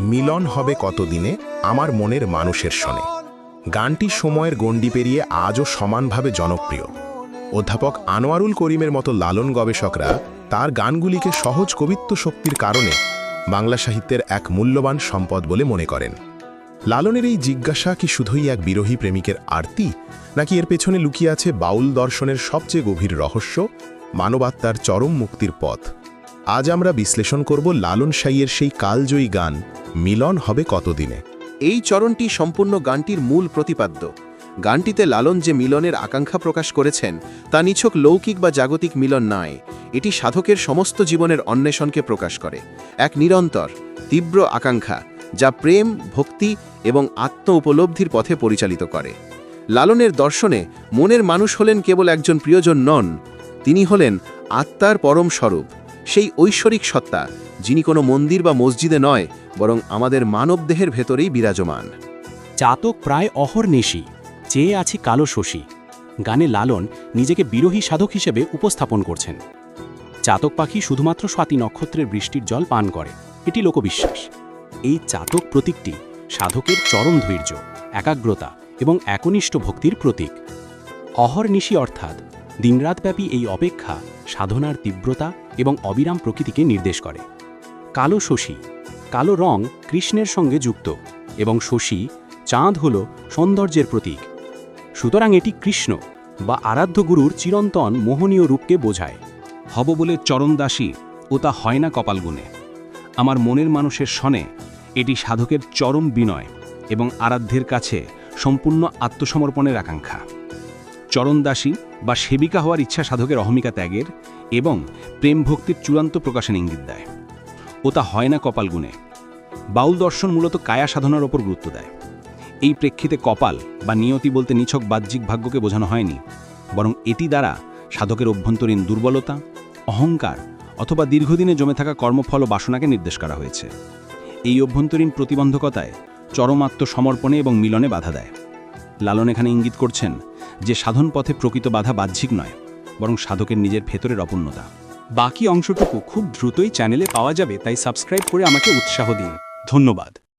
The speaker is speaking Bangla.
মিলন হবে কতদিনে? আমার মনের মানুষের শনে। গানটি সময়ের গণ্ডি পেরিয়ে আজও সমানভাবে জনপ্রিয়। অধ্যাপক আনোয়ারুল করিমের মতো লালন গবেষকরা তার গানগুলিকে সহজ কবিত্ব শক্তির কারণে বাংলা সাহিত্যের এক মূল্যবান সম্পদ বলে মনে করেন। লালনের এই জিজ্ঞাসা কি শুধুই এক বিরোহী প্রেমিকের আরতি, নাকি এর পেছনে লুকিয়ে আছে বাউল দর্শনের সবচেয়ে গভীর রহস্য? মানবাত্মার চরম মুক্তির পথ। আজ আমরা বিশ্লেষণ করব লালন সাইয়ের সেই কালজয়ী গান মিলন হবে কতদিনে? এই চরণটি সম্পূর্ণ গানটির মূল প্রতিপাদ্য। গানটিতে লালন যে মিলনের আকাঙ্ক্ষা প্রকাশ করেছেন, তা নিছক লৌকিক বা জাগতিক মিলন নয়, এটি সাধকের সমস্ত জীবনের অন্বেষণকে প্রকাশ করে। এক নিরন্তর, তীব্র আকাঙ্ক্ষা, যা প্রেম, ভক্তি এবং আত্ম উপলব্ধির পথে পরিচালিত করে। লালনের দর্শনে মনের মানুষ হলেন কেবল একজন প্রিয়জন নন, তিনি হলেন আত্মার পরম স্বরূপ, সেই ঐশ্বরিক সত্তা যিনি কোনো মন্দির বা মসজিদে নয়, বরং আমাদের মানবদেহের ভেতরেই বিরাজমান। চাতক প্রায় অহর্নিশি, চেয়ে আছে কালো শশী। গানে লালন নিজেকে বিরোহী সাধক হিসেবে উপস্থাপন করছেন। চাতক পাখি শুধুমাত্র স্বাতি নক্ষত্রের বৃষ্টির জল পান করে, এটি লোকবিশ্বাস। এই চাতক প্রতীকটি সাধকের চরম ধৈর্য, একাগ্রতা এবং একনিষ্ঠ ভক্তির প্রতীক। অহর্নিশি অর্থাৎ দিনরাতব্যাপী এই অপেক্ষা সাধনার তীব্রতা এবং অবিরাম প্রকৃতিকে নির্দেশ করে। কালো শশী। কালো রং কৃষ্ণের সঙ্গে যুক্ত এবং শশী চাঁদ হল সৌন্দর্যের প্রতীক। সুতরাং এটি কৃষ্ণ বা আরাধ্য গুরুর চিরন্তন মোহনীয় রূপকে বোঝায়। হব বলে চরণদাসী ও তা হয় না কপালগুনে আমার মনের মানুষের সনে এটি সাধকের চরম বিনয় এবং আরাধ্যের কাছে সম্পূর্ণ আত্মসমর্পণের আকাঙ্ক্ষা। চরণদাসী বা সেবিকা হওয়ার ইচ্ছা সাধকের অহমিকা ত্যাগের এবং প্রেম ভক্তির চূড়ান্ত প্রকাশের ইঙ্গিত দেয়। ও তা হয় না কপাল গুণে। বাউল দর্শন মূলত কায়া সাধনার ওপর গুরুত্ব দেয়। এই প্রেক্ষিতে কপাল বা নিয়তি বলতে নিছক বাহ্যিক ভাগ্যকে বোঝানো হয়নি, বরং এটি দ্বারা সাধকের অভ্যন্তরীণ দুর্বলতা, অহংকার অথবা দীর্ঘদিনে জমে থাকা কর্মফল ও বাসনাকে নির্দেশ করা হয়েছে। এই অভ্যন্তরীণ প্রতিবন্ধকতায় চরমাত্ম সমর্পণে এবং মিলনে বাধা দেয়। লালন এখানে ইঙ্গিত করছেন যে সাধন পথে প্রকৃত বাধা বাহ্যিক নয়, বরং সাধকের নিজের ভেতরের অপূর্ণতা। বাকি অংশটুকু খুব দ্রুতই চ্যানেলে পাওয়া যাবে তাই সাবস্ক্রাইব করে আমাকে উৎসাহ দিন। ধন্যবাদ।